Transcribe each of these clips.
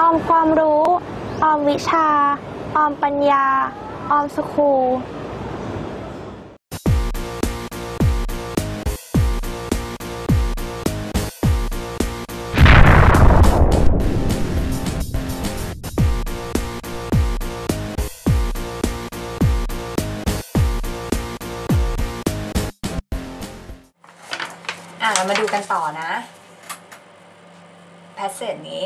ออมความรู้ ออมวิชา ออมปัญญา ออมสคูลอะเรามาดูกันต่อนะ แพสเซจนี้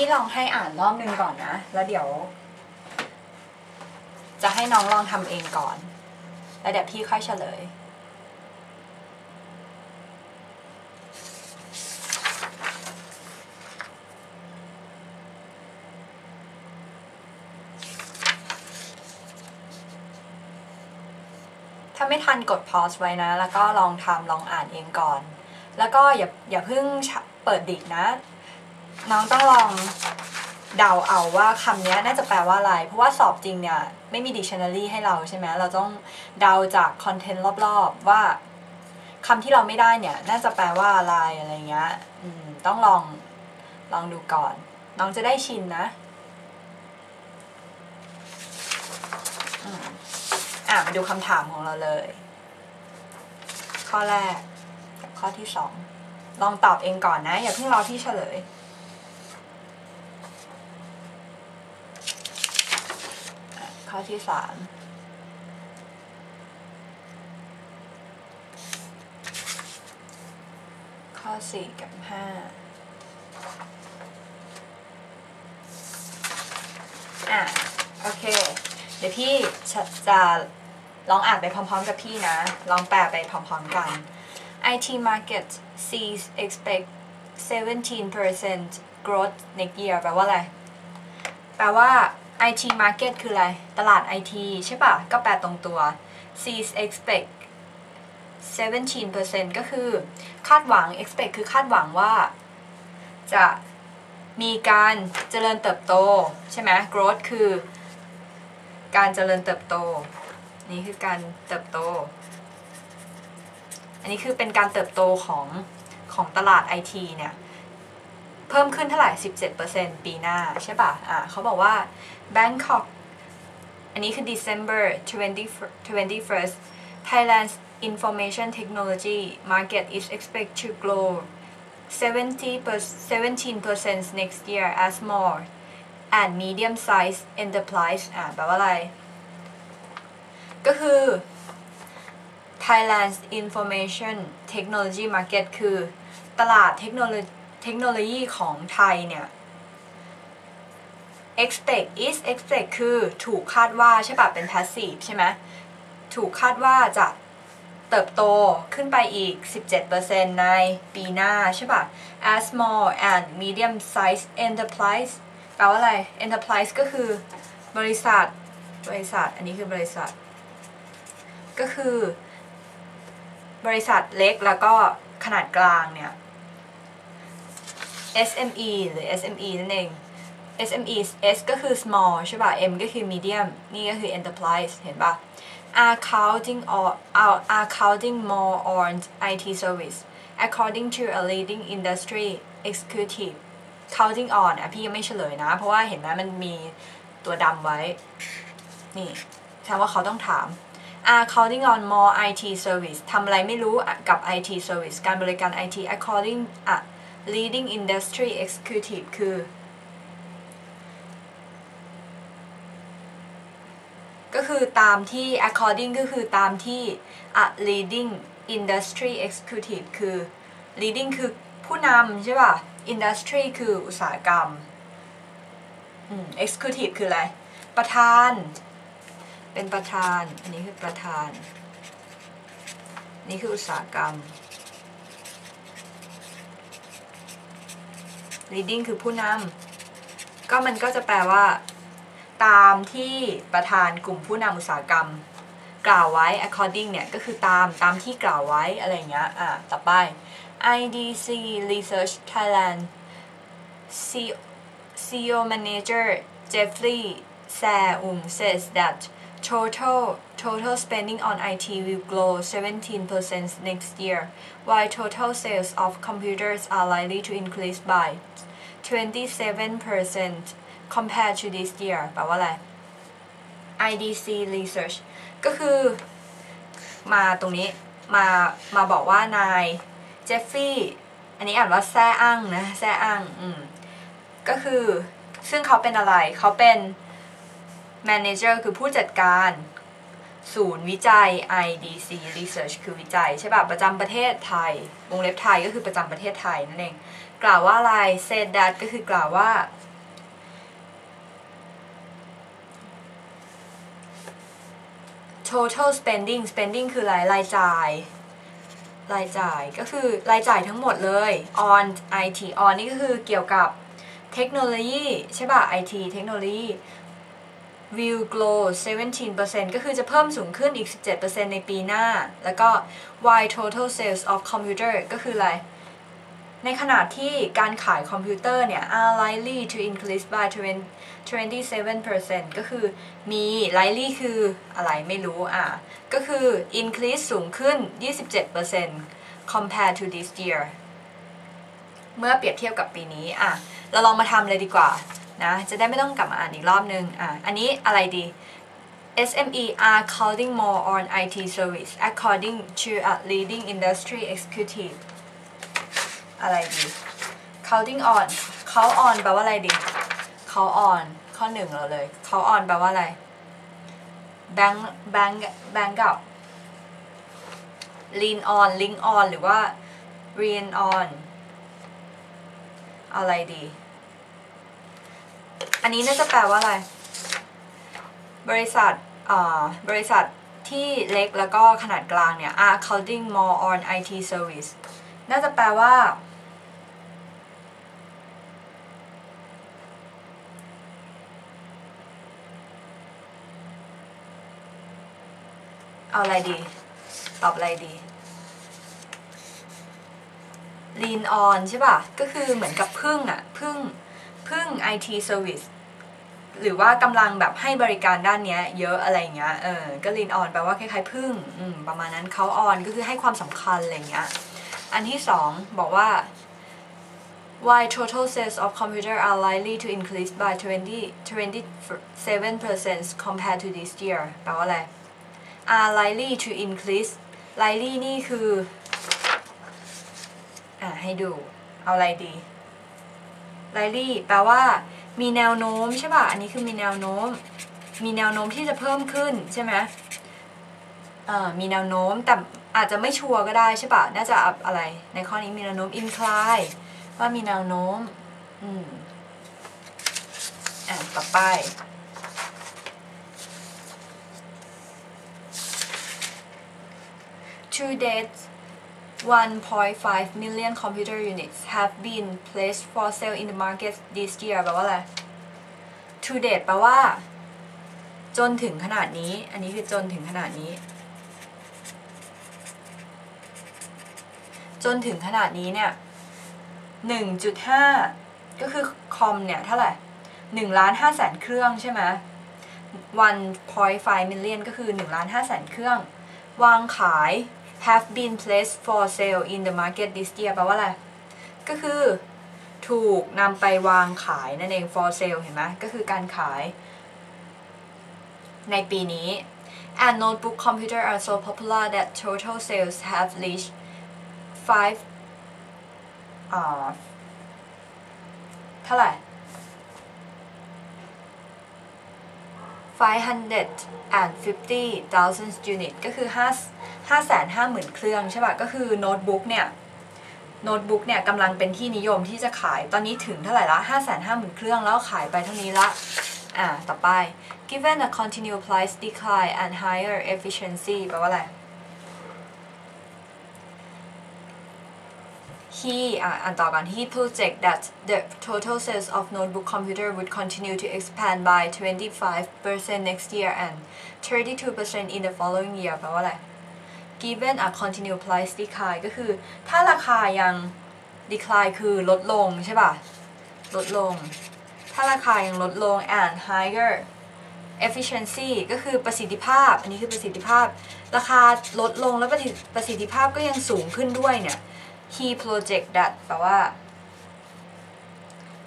พี่ลองให้อ่านรอบนึงก่อนนะ แล้วเดี๋ยว จะให้น้องลองทำเองก่อน แล้วเดี๋ยวพี่ค่อยเฉลย ถ้าไม่ทันกด pause ไว้นะ แล้วก็ลองทำลองอ่านเองก่อน แล้วก็อย่าอย่าเพิ่งเปิดดิกนะ น้องต้องลองเดาเอาว่าคำนี้น่าจะแปลว่าอะไร เพราะว่าสอบจริงเนี่ยไม่มี dictionary ให้เราใช่ไหมเราต้องเดาจากคอนเทนต์รอบๆ ว่าคำที่เราไม่ได้เนี่ยน่าจะแปลว่าอะไรอะไรเงี้ยต้องลองลองดูก่อน น้องจะได้ชินนะอะมาดูคำถามของเราเลย ข้อแรกกับข้อที่สองลองตอบเองก่อนนะ อย่าเพิ่งรอพี่เฉลย ข้อที่สามข้อสี่กับห้าอะ โอเค เดี๋ยวพี่จะจะลองอ่านไปพร้อมๆกับพี่นะ ลองแปลไปพร้อมๆกัน IT market sees expect 17% growth next year แปลว่าอะไร แปลว่า IT market คืออะไร ตลาด IT ใช่ปะก็แปลตรงตัว sees expect 17%ก็คือคาดหวัง expect คือคาดหวังว่า จะมีการเจริญเติบโต ใช่ไหม growth คือ การเจริญเติบโต นี่คือการเติบโต อันนี้คือเป็นการเติบโตของของตลาด IT เนี่ย เพิ่มขึ้นเท่าไหร่ 17%ปีหน้าใช่ป่ะอ่าเขาบอกว่า Bangkok อันนี้คือ December 20 21st Thailand's information technology market is expected to grow 70 17% next year as more and medium sized enterprise อ่าแปลว่าอะไร ก็คือ Thailand's information technology market คือตลาดเทคโนโลยี เทคโนโลยีของไทยเนี่ย expect is expect คือถูกคาดว่าใช่ปะเป็น passive ใช่ไหมถูกคาดว่าจะเติบโตขึ้นไปอีก 17%ในปีหน้าใช่ปะ as small and medium sized enterprise แปลว่าอะไร enterprise ก็คือบริษัท บริษัท อันนี้คือบริษัท ก็คือ บริษัทเล็กแล้วก็ขนาดกลางเนี่ย SME หรือ SME นั่นเอง SME S ก็คือ small ใช่ป่ะ M ก็คือ medium นี่ก็คือ enterprise เห็นป่ะ are counting or are, are counting more on IT service according to a leading industry executive counting on อะพี่ยังไม่เฉลยนะ เพราะว่าเห็นไหมมันมีตัวดำไว้ นี่แสดงว่าเขาต้องถาม are counting on more IT service ทำอะไรไม่รู้กับ IT service การบริการ IT according อะ leading industry executive คือ ก็คือตามที่ according ก็คือตามที่ a leading industry executive คือ leading คือผู้นำใช่ป่ะ industry คืออุตสาหกรรม executive คืออะไร ประธาน เป็นประธาน อันนี้คือประธาน นี่คืออุตสาหกรรม leading คือผู้นำก็มันก็จะแปลว่า ตามที่ประธานกลุ่มผู้นำอุตสาหกรรม กล่าวไว้ according เนี่ย ก็คือตามตามที่กล่าวไว้อะไรเงี้ยอะต่อไป IDC Research Thailand CEO Manager Jeffrey Saeum says that total total spending on IT will grow 17% next year while total sales of computers are likely to increase by 27% compared to this year แปลว่าอะไร IDC Research ก็คือมาตรงนี้มามาบอกว่านายเจฟฟี่อันนี้อ่านว่าแซ่อั้งนะแซ่อั้งอืมก็คือซึ่งเขาเป็นอะไรเขาเป็น Manager คือผู้จัดการ ศูนย์วิจัย IDC Research คือวิจัยใช่ป่ะประจำประเทศไทย วงเล็บไทยก็คือประจำประเทศไทยนั่นเอง กล่าวว่าอะไร said that ก็คือกล่าวว่า total spending spending คืออะไรรายจ่าย รายจ่ายก็คือรายจ่ายทั้งหมดเลย on IT on นี่ก็คือเกี่ยวกับเทคโนโลยีใช่ป่ะ IT เทคโนโลยี will grow 17%ก็คือจะเพิ่มสูงขึ้นอีก 17%ในปีหน้า แล้วก็ Why total sales of computer ก็คืออะไร ในขณะที่การขายคอมพิวเตอร์เนี่ย are likely to increase by 27%ก็คือมี likely คืออะไรไม่รู้อะ ก็คือ increase สูงขึ้น 27% compared to this year เมื่อเปรียบเทียบกับปีนี้อะ เราลองมาทำเลยดีกว่า นะจะได้ไม่ต้องกลับมาอ่านอีกรอบนึงอะอันนี้อะไรดี SME are counting more on IT service according to a leading industry executive อะไรดี counting on เขา on แปลว่าอะไรดีเขา on ข้อหนึ่งเราเลยเขา on แปลว่าอะไร bank bank bank กับ lean on link on หรือว่า lean on อะไรดี อันนี้น่าจะแปลว่าอะไร บริษัทอ่าบริษัทที่เล็กแล้วก็ขนาดกลางเนี่ย are counting more on IT service น่าจะแปลว่า เอาอะไรดี ตอบอะไรดี lean on ใช่ป่ะ ก็คือเหมือนกับพึ่งอะพึ่งพึ่ง IT service หรือว่ากำลังแบบให้บริการด้านเนี้ยเยอะอะไรเงี้ยเออก็ lean on แปลว่าคล้ายๆพึ่งประมาณนั้นเขา on ก็คือให้ความสำคัญอะไรเงี้ยอันที่สองบอกว่า why total sales of computer are likely to increase by 20 27% compared to this year แปลว่าอะไร are likely to increase likely นี่คือ อ่าให้ดู เอาอะไรดี likely แปลว่า มีแนวโน้มใช่ป่ะ อันนี้คือมีแนวโน้ม มีแนวโน้มที่จะเพิ่มขึ้นใช่ไหมอ่ามีแนวโน้มแต่อาจจะไม่ชัวร์ก็ได้ใช่ป่ะ น่าจะอะไร ในข้อนี้มีแนวโน้ม incline ว่ามีแนวโน้ม อืมอ่าต่อไป To date, 1.5 million computer units have been placed for sale in the market this year แปลว่าอะไร To date แปลว่า จนถึงขนาดนี้ อันนี้คือจนถึงขนาดนี้ จนถึงขนาดนี้เนี่ย 1.5 ก็คือคอมเนี่ย เท่าไหร่1ล้าน5แสนเครื่องใช่ไหม1.5 million ก็คือ1ล้าน5แสนเครื่อง วางขาย have been placed for sale in the market this year แปลว่าอะไร ก็คือถูกนำไปวางขายนั่นเอง for sale เห็นไหมก็คือการขาย ในปีนี้ and notebook computer are so popular that total sales have reached 5อ่าเท่าไหร่ 550,000 unit ก็คือ 5 550,000 เครื่องใช่ป่ะ ก็คือโน้ตบุ๊กเนี่ย โน้ตบุ๊กเนี่ยกำลังเป็นที่นิยมที่จะขาย ตอนนี้ถึงเท่าไหร่ละ 550,000 เครื่องแล้วขายไปเท่านี้ละ อ่า ต่อไป given a continued price decline and higher efficiency แปลว่าอะไร he อ่อ่านต่อกัน he project that the total sales of notebook computer would continue to expand by 25% next year and 32% in the following year แปลว่าอะไร given a continued price decline ก็คือ ถ้าราคายัง decline คือลดลงใช่ป่ะ ลดลง ถ้าราคายังลดลง and higher efficiency ก็คือประสิทธิภาพ อันนี้คือประสิทธิภาพ ราคาลดลงแล้วประสิทธิภาพก็ยังสูงขึ้นด้วยเนี่ย he project that แปลว่า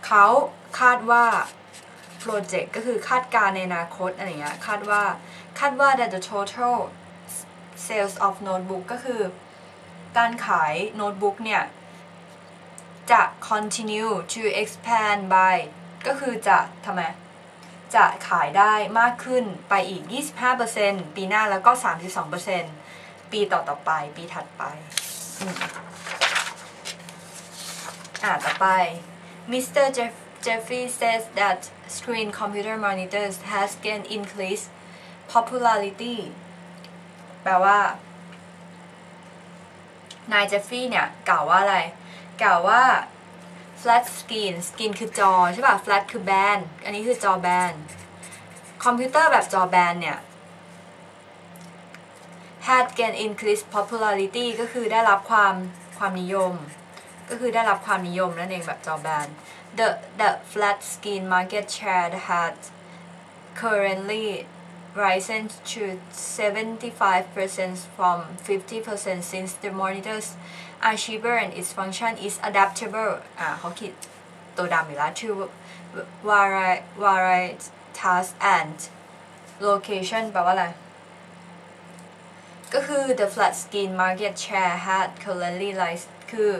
เขาคาดว่า project ก็คือคาดการในอนาคตอะไรเงี้ยคาดว่าคาดว่า that the total sales of notebook ก็คือ การขายโน้ตบุ๊กเนี่ย จะ continue to expand by ก็คือจะทำไมจะขายได้มากขึ้นไปอีก 25%ปีหน้าแล้วก็ 32%ปีต่อต่อๆไป ปีถัดไป อ่าต่อไป Mr. Jeff Jeffrey says that screen computer monitors has gained increased popularity แปลว่านายเจฟฟี่เนี่ยกล่าวว่าอะไร กล่าวว่า flat screen screen คือจอใช่ป่ะ flat คือแบน อันนี้คือจอแบน คอมพิวเตอร์แบบจอแบนเนี่ย had gained increased popularity ก็คือได้รับความความนิยม ก็คือได้รับความนิยมนั่นเองแบบจอแบน the the flat screen market share had currently risen to 75% from 50% since the monitors are cheaper and its function is adaptable อ่าเขาขีดตัวดำอยู่แล้ว to vary vary task and location แปลว่าอะไรก็คือ the flat screen market share had currently rise คือ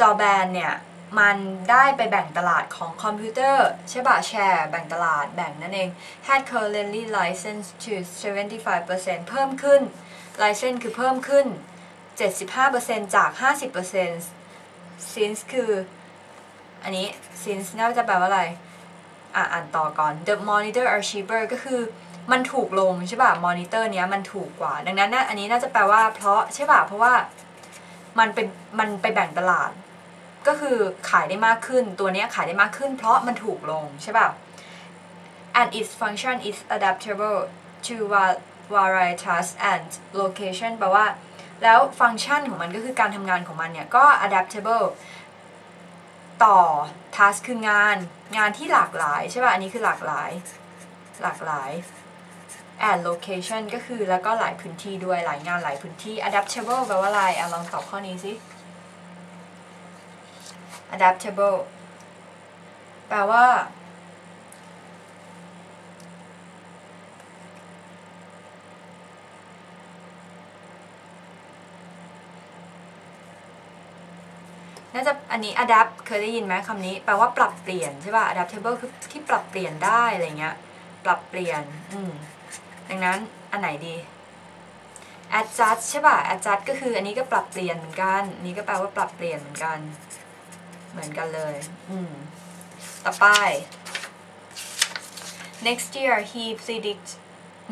จอแบนเนี่ยมันได้ไปแบ่งตลาดของคอมพิวเตอร์ใช่ป่ะแชร์แบ่งตลาดแบ่งนั่นเอง had currently licensed to 75%เพิ่มขึ้น license คือเพิ่มขึ้น 75%จาก 50% since คือ อันนี้ since น่าจะแปลว่าอะไร อะอ่านต่อก่อน the monitor are cheaper ก็คือมันถูกลงใช่ป่ะ มอนิเตอร์เนี้ยมันถูกกว่า ดังนั้นนะอันนี้น่าจะแปลว่าเพราะใช่ป่ะ เพราะว่ามันเป็นมันไปแบ่งตลาด ก็คือขายได้มากขึ้นตัวนี้ขายได้มากขึ้น เพราะมันถูกลงใช่ป่ะ and its function is adaptable to va- varieties and location แปลว่า แล้วฟังก์ชันของมันก็คือการทำงานของมันเนี่ย ก็ adaptable ต่อ task คืองานงานที่หลากหลายใช่ป่ะ อันนี้คือหลากหลาย หลากหลาย and location ก็คือแล้วก็หลายพื้นที่ด้วยหลายงานหลายพื้นที่ adaptable แปลว่าอะไรอลองตอบข้อนี้สิ adaptable แปลว่า น่าจะอันนี้ adapt เคยได้ยินไหมคำนี้ แปลว่าปรับเปลี่ยนใช่ป่ะ adaptable คือที่ปรับเปลี่ยนได้อะไรเงี้ย ปรับเปลี่ยน อืม ดังนั้นอันไหนดี adjust ใช่ป่ะ adjust ก็คืออันนี้ก็ปรับเปลี่ยนเหมือนกันนนี้ก็แปลว่าปรับเปลี่ยนเหมือนกัน เหมือนกันเลย อืมต่อไป next year he predicts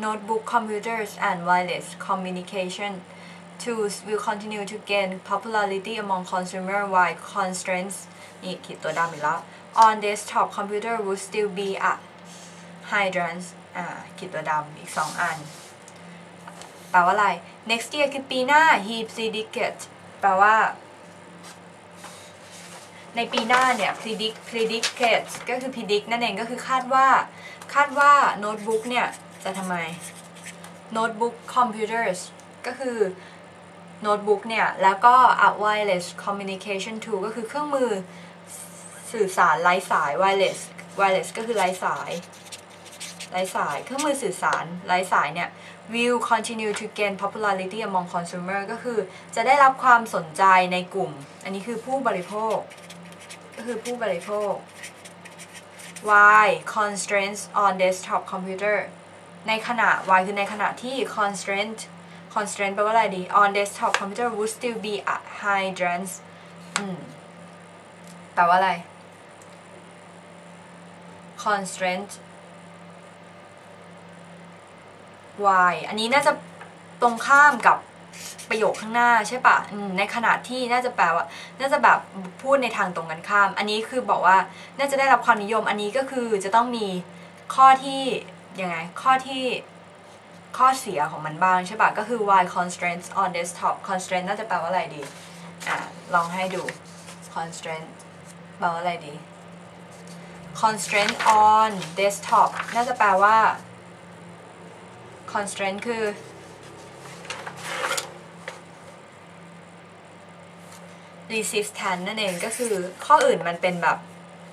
notebook computers and wireless communication tools will continue to gain popularity among consumer while constraints นี่ขีดตัวดำอีกแล้ว on desktop computer would still be a hindrance อ่าขีดตัวดำอีกสองอัน แปลว่าอะไร next year คือปีหน้า he predicted แปลว่า ในปีหน้าเนี่ย predict predicted ก็คือ predict นั่นเองก็คือคาดว่า คาดว่าโน้ตบุ๊กเนี่ย จะทำไมโน้ตบุ๊ก computers ก็คือโน้ตบุ๊กเนี่ย แล้วก็ wireless communication tool ก็คือเครื่องมือสื่อสารไร้สาย wireless wireless ก็คือไร้สายไร้สาย เครื่องมือสื่อสารไร้สายเนี่ย will continue to gain popularity among consumer ก็คือจะได้รับความสนใจในกลุ่ม อันนี้คือผู้บริโภค คือผู้บริโภค y constraints on desktop computer ในขณะ y คือในขณะที่ constraint constraint แปลว่าอะไรดี on desktop computer would still be a hindrance อืมแปลว่าอะไร constraint y อันนี้น่าจะตรงข้ามกับ ประโยคข้างหน้าใช่ปะในขณะที่น่าจะแปลว่า น่าจะแบบพูดในทางตรงกันข้าม อันนี้คือบอกว่าน่าจะได้รับความนิยม อันนี้ก็คือจะต้องมีข้อที่ยังไง ข้อที่ข้อเสียของมันบ้างใช่ปะก็คือ why constraints on desktop constraint น่าจะแปลว่าอะไรดี อะลองให้ดู constraint แปลว่าอะไรดี constraint on desktop น่าจะแปลว่า constraint คือ resistance นั่นเองก็คือข้ออื่นมันเป็นแบบ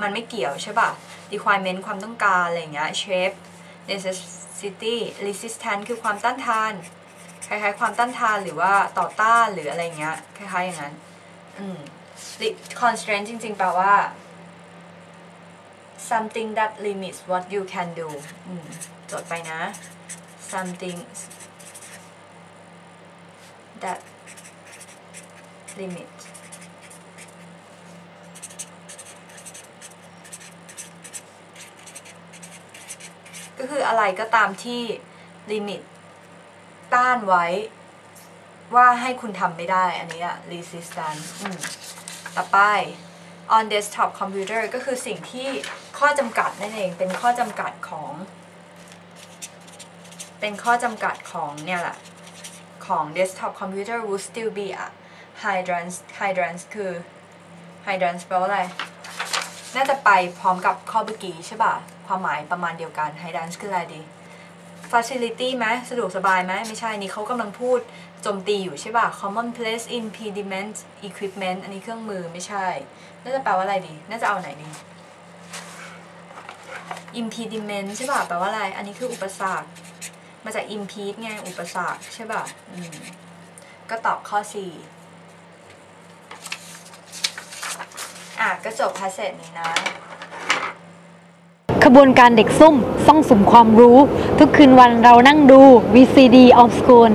มันไม่เกี่ยวใช่ป่ะ requirement ความต้องการอะไรเงี้ย shape necessity resistance คือความต้านทาน คล้ายๆ ความต้านทานหรือว่าต่อต้านหรืออะไรเงี้ยคล้ายๆอย่างนั้นอืม constraint จริงๆ แปลว่า something that limits what you can do จดไปนะ something that limit ก็คืออะไรก็ตามที่ limit ต้านไว้ ว่าให้คุณทำไม่ได้อันนี้อะ resistance ต่อไป on desktop computer ก็คือสิ่งที่ข้อจำกัดนั่นเองเป็นข้อจำกัดของ เป็นข้อจำกัดของเนี่ยแหละ ของ desktop computer would still be a hydrants hydrants คือ hydrants แปลว่าอะไร น่าจะไปพร้อมกับข้อเมื่อกี้ใช่ป่ะ ความหมายประมาณเดียวกัน hydrants คืออะไรดี facility ไหมสะดวกสบายไหมไม่ใช่นี่เขากำลังพูดโจมตีอยู่ใช่ป่ะ common place impediment equipment อันนี้เครื่องมือไม่ใช่ น่าจะแปลว่าอะไรดี น่าจะเอาไหนดี impediment ใช่ป่ะ แปลว่าอะไร อันนี้คืออุปสรรค มาจาก impede ไง อุปสรรคใช่ป่ะ อืม ก็ตอบข้อ 4 อะ ก็จบพาเศษนี้นะ ขบวนการเด็กซุ่มซ่องสุมความรู้ ทุกคืนวันเรานั่งดู VCD of School